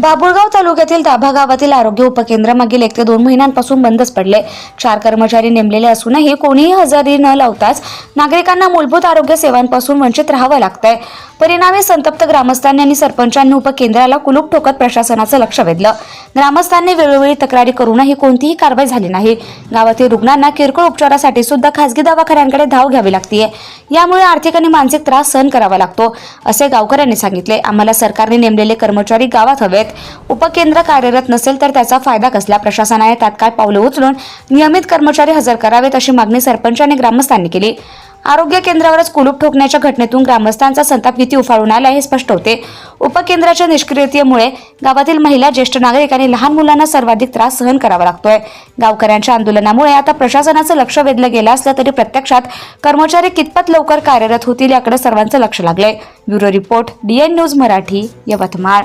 बाबुळगाव तालुक्यातील दाभा गावातील आरोग्य उपकेंद्र मागील एक ते दोन महिन्यांपासून बंदच पडले. चार कर्मचारी नेमलेले असूनही कोणीही हजेरी न लावताच नागरिकांना मूलभूत आरोग्य सेवांपासून वंचित राहावं लागतंय. परिणामी संतप्त ग्रामस्थांनी आणि सरपंचांनी उपकेंद्राला कुलूप ठोकत प्रशासनाचं लक्ष वेधलं. ग्रामस्थांनी वेळोवेळी तक्रारी करूनही कोणतीही कारवाई झाली नाही. गावातील रुग्णांना किरकोळ उपचारासाठी सुद्धा खासगी दवाखान्यांकडे धाव घ्यावी लागतीये. यामुळे आर्थिक आणि मानसिक त्रास सहन करावा लागतो असे गावकऱ्यांनी सांगितले. आम्हाला सरकारने नेमलेले कर्मचारी गावात हवेत. उपकेंद्र कार्यरत नसेल तर त्याचा फायदा कसला? प्रशासनाने तात्काळ पावलं उचलून नियमित कर्मचारी हजर करावेत अशी मागणी सरपंच आणि ग्रामस्थांनी केली. आरोग्य केंद्रावरच कुलूप ठोकण्याच्या घटनेतून ग्रामस्थांचा संताप किती उफाळून आला हे स्पष्ट होते. उपकेंद्राच्या निष्क्रियतेमुळे गावातील महिला ज्येष्ठ नागरिक आणि लहान मुलांना सर्वाधिक त्रास सहन करावा लागतोय. गावकऱ्यांच्या आंदोलनामुळे आता प्रशासनाचं लक्ष वेधलं गेलं असलं तरी प्रत्यक्षात कर्मचारी कितपत लवकर कार्यरत होतील याकडे सर्वांचं लक्ष लागलंय. Bureau report DN news Marathi Yavatmal.